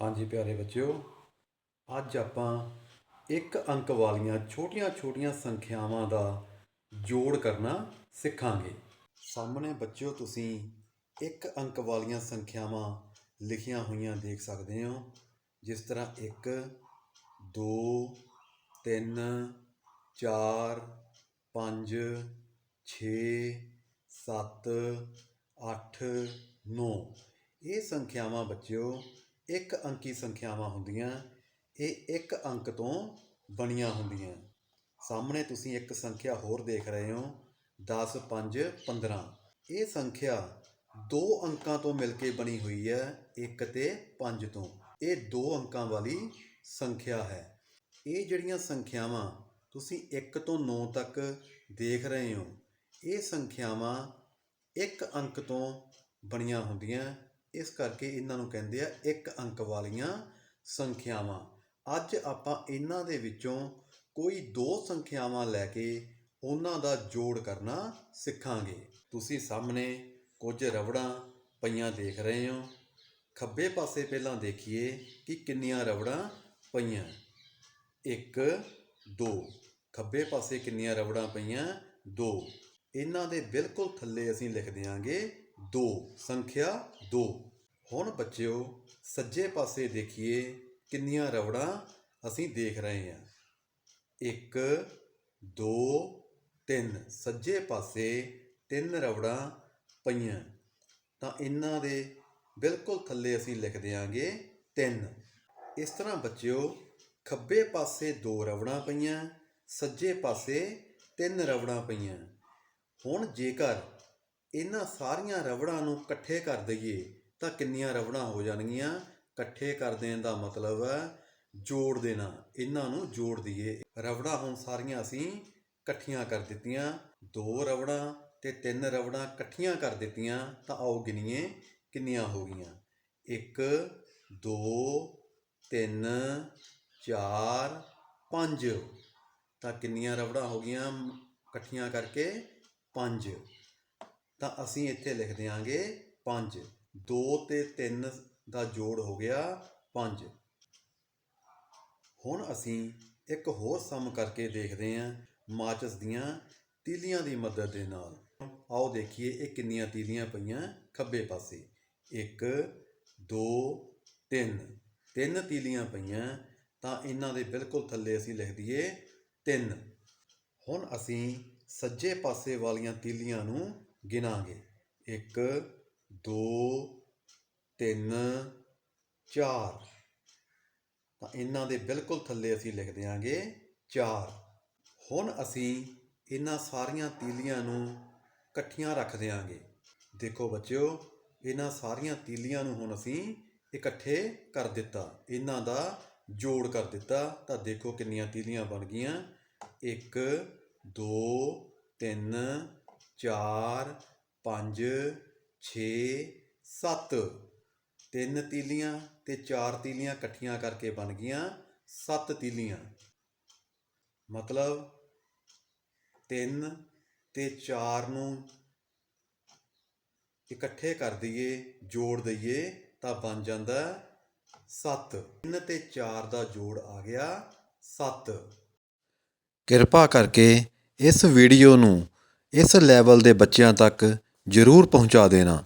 ਹਾਂਜੀ ਪਿਆਰੇ ਬੱਚਿਓ, ਅੱਜ ਆਪਾਂ ਇੱਕ ਅੰਕ ਵਾਲੀਆਂ ਛੋਟੀਆਂ-ਛੋਟੀਆਂ ਸੰਖਿਆਵਾਂ ਦਾ ਜੋੜ ਕਰਨਾ ਸਿੱਖਾਂਗੇ। ਸਾਹਮਣੇ ਬੱਚਿਓ, ਤੁਸੀਂ ਇੱਕ ਅੰਕ ਵਾਲੀਆਂ ਸੰਖਿਆਵਾਂ ਲਿਖੀਆਂ ਹੋਈਆਂ ਦੇਖ ਸਕਦੇ ਹੋ, ਜਿਸ ਤਰ੍ਹਾਂ 1 2 3 4 5 6 7 8 9 ਇਹ ਸੰਖਿਆਵਾਂ ਬੱਚਿਓ ਇੱਕ ਅੰਕੀ ਸੰਖਿਆਵਾਂ ਹੁੰਦੀਆਂ, ਇਹ ਇੱਕ ਅੰਕ ਤੋਂ ਬਣੀਆਂ ਹੁੰਦੀਆਂ। ਸਾਹਮਣੇ ਤੁਸੀਂ ਇੱਕ ਸੰਖਿਆ ਹੋਰ ਦੇਖ ਰਹੇ ਹੋ 10 5 15 ਇਹ ਸੰਖਿਆ ਦੋ ਅੰਕਾਂ ਤੋਂ ਮਿਲ ਕੇ ਬਣੀ ਹੋਈ ਹੈ 1 ਤੇ 5 ਤੋਂ। ਇਹ ਦੋ ਅੰਕਾਂ ਵਾਲੀ ਸੰਖਿਆ ਹੈ। ਇਹ ਜਿਹੜੀਆਂ ਸੰਖਿਆਵਾਂ ਤੁਸੀਂ 1 ਤੋਂ 9 ਤੱਕ ਦੇਖ ਰਹੇ ਹੋ, ਇਹ ਸੰਖਿਆਵਾਂ ਇੱਕ ਅੰਕ ਤੋਂ ਬਣੀਆਂ ਹੁੰਦੀਆਂ। ਇਸ ਕਰਕੇ ਇਹਨਾਂ ਨੂੰ ਕਹਿੰਦੇ ਆ ਇੱਕ ਅੰਕ ਵਾਲੀਆਂ ਸੰਖਿਆਵਾਂ। ਅੱਜ ਆਪਾਂ ਇਹਨਾਂ ਦੇ ਵਿੱਚੋਂ ਕੋਈ ਦੋ ਸੰਖਿਆਵਾਂ ਲੈ ਕੇ ਉਹਨਾਂ ਦਾ ਜੋੜ ਕਰਨਾ ਸਿੱਖਾਂਗੇ। ਤੁਸੀਂ ਸਾਹਮਣੇ ਕੁਝ ਰਬੜਾਂ ਪਈਆਂ ਦੇਖ ਰਹੇ ਹੋ। ਖੱਬੇ ਪਾਸੇ ਪਹਿਲਾਂ ਦੇਖੀਏ ਕਿ ਕਿੰਨੀਆਂ ਰਬੜਾਂ ਪਈਆਂ। 1 2 ਖੱਬੇ ਪਾਸੇ ਕਿੰਨੀਆਂ ਰਬੜਾਂ ਪਈਆਂ? 2 ਇਹਨਾਂ ਦੇ ਬਿਲਕੁਲ ਥੱਲੇ ਅਸੀਂ ਲਿਖ ਦਿਆਂਗੇ 2 ਸੰਖਿਆ 2 ਹੁਣ ਬੱਚਿਓ, ਸੱਜੇ ਪਾਸੇ ਦੇਖੀਏ ਕਿੰਨੀਆਂ ਰਬੜਾਂ ਅਸੀਂ ਦੇਖ ਰਹੇ ਹਾਂ। 1 2 3 ਸੱਜੇ ਪਾਸੇ ਤਿੰਨ ਰਬੜਾਂ ਪਈਆਂ। ਤਾਂ ਇਹਨਾਂ ਦੇ ਬਿਲਕੁਲ ਥੱਲੇ ਅਸੀਂ ਲਿਖ ਦਿਆਂਗੇ 3 ਇਸ ਤਰ੍ਹਾਂ ਬੱਚਿਓ, ਖੱਬੇ ਪਾਸੇ ਦੋ ਰਵੜਾਂ ਪਈਆਂ, ਸੱਜੇ ਪਾਸੇ ਤਿੰਨ ਰਬੜਾਂ ਪਈਆਂ। ਹੁਣ ਜੇਕਰ ਇਹਨਾਂ ਸਾਰੀਆਂ ਰਬੜਾਂ ਨੂੰ ਇਕੱਠੇ ਕਰ ਦਈਏ ਤਾਂ ਕਿੰਨੀਆਂ ਰਬੜਾਂ ਹੋ ਜਾਣਗੀਆਂ। ਇਕੱਠੇ ਕਰ ਦੇਣ ਦਾ ਮਤਲਬ ਹੈ ਜੋੜ ਦੇਣਾ। ਇਹਨਾਂ ਨੂੰ ਜੋੜ ਦਈਏ। ਰਬੜਾਂ ਹੁਣ ਸਾਰੀਆਂ ਅਸੀਂ ਇਕੱਠੀਆਂ ਕਰ ਦਿੱਤੀਆਂ। ਦੋ ਰਬੜਾਂ ਤੇ ਤਿੰਨ ਰਬੜਾਂ ਇਕੱਠੀਆਂ ਕਰ ਦਿੱਤੀਆਂ ਤਾਂ ਆਓ ਗਿਣੀਏ ਕਿੰਨੀਆਂ ਹੋ ਗਈਆਂ। 1 2 3 4 5 ਤਾਂ ਕਿੰਨੀਆਂ ਰਬੜਾਂ ਹੋ ਗਈਆਂ ਇਕੱਠੀਆਂ ਕਰਕੇ 5 ਤਾਂ ਅਸੀਂ ਇੱਥੇ ਲਿਖ ਦਿਆਂਗੇ 5 2 ਤੇ 3 ਦਾ ਜੋੜ ਹੋ ਗਿਆ 5 ਹੁਣ ਅਸੀਂ ਇੱਕ ਹੋਰ ਸਮ ਕਰਕੇ ਦੇਖਦੇ ਹਾਂ ਮਾਚਸ ਦੀਆਂ ਤੀਲੀਆਂ ਦੀ ਮਦਦ ਦੇ ਨਾਲ। ਆਓ ਦੇਖੀਏ ਇਹ ਕਿੰਨੀਆਂ ਤੀਲੀਆਂ ਪਈਆਂ ਖੱਬੇ ਪਾਸੇ। 1 2 3 ਤਿੰਨ ਤੀਲੀਆਂ ਪਈਆਂ, ਤਾਂ ਇਹਨਾਂ ਦੇ ਬਿਲਕੁਲ ਥੱਲੇ ਅਸੀਂ ਲਿਖ ਦਈਏ 3 ਹੁਣ ਅਸੀਂ ਸੱਜੇ ਪਾਸੇ ਵਾਲੀਆਂ ਤੀਲੀਆਂ ਨੂੰ ਗਿਣਾਂਗੇ। 1 2 3 4 ਤਾਂ ਇਹਨਾਂ ਦੇ ਬਿਲਕੁਲ ਥੱਲੇ ਅਸੀਂ ਲਿਖ ਦਿਆਂਗੇ 4 ਹੁਣ ਅਸੀਂ ਇਹਨਾਂ ਸਾਰੀਆਂ ਤੀਲੀਆਂ ਨੂੰ ਇਕੱਠੀਆਂ ਰੱਖ ਦਿਆਂਗੇ। ਦੇਖੋ ਬੱਚਿਓ, ਇਹਨਾਂ ਸਾਰੀਆਂ ਤੀਲੀਆਂ ਨੂੰ ਹੁਣ ਅਸੀਂ ਇਕੱਠੇ ਕਰ ਦਿੱਤਾ। ਇਹਨਾਂ ਦਾ ਜੋੜ ਕਰ ਦਿੱਤਾ। ਤਾਂ ਦੇਖੋ ਕਿੰਨੀਆਂ ਤੀਲੀਆਂ ਬਣ ਗਈਆਂ। 1 2 3 4 5 6 7 ਤਿੰਨ ਤੀਲੀਆਂ ਤੇ ਚਾਰ ਤੀਲੀਆਂ ਇਕੱਠੀਆਂ ਕਰਕੇ ਬਣ ਗਈਆਂ ਸੱਤ ਤੀਲੀਆਂ। ਮਤਲਬ ਤਿੰਨ ਤੇ ਚਾਰ ਨੂੰ ਇਕੱਠੇ ਕਰ ਦਈਏ, ਜੋੜ ਦਈਏ ਤਾਂ ਬਣ ਜਾਂਦਾ 7 3 ਤੇ 4 ਦਾ ਜੋੜ ਆ ਗਿਆ 7 ਕਿਰਪਾ ਕਰਕੇ ਇਸ ਵੀਡੀਓ ਨੂੰ ਇਸ ਲੈਵਲ ਦੇ ਬੱਚਿਆਂ ਤੱਕ ਜ਼ਰੂਰ ਪਹੁੰਚਾ ਦੇਣਾ।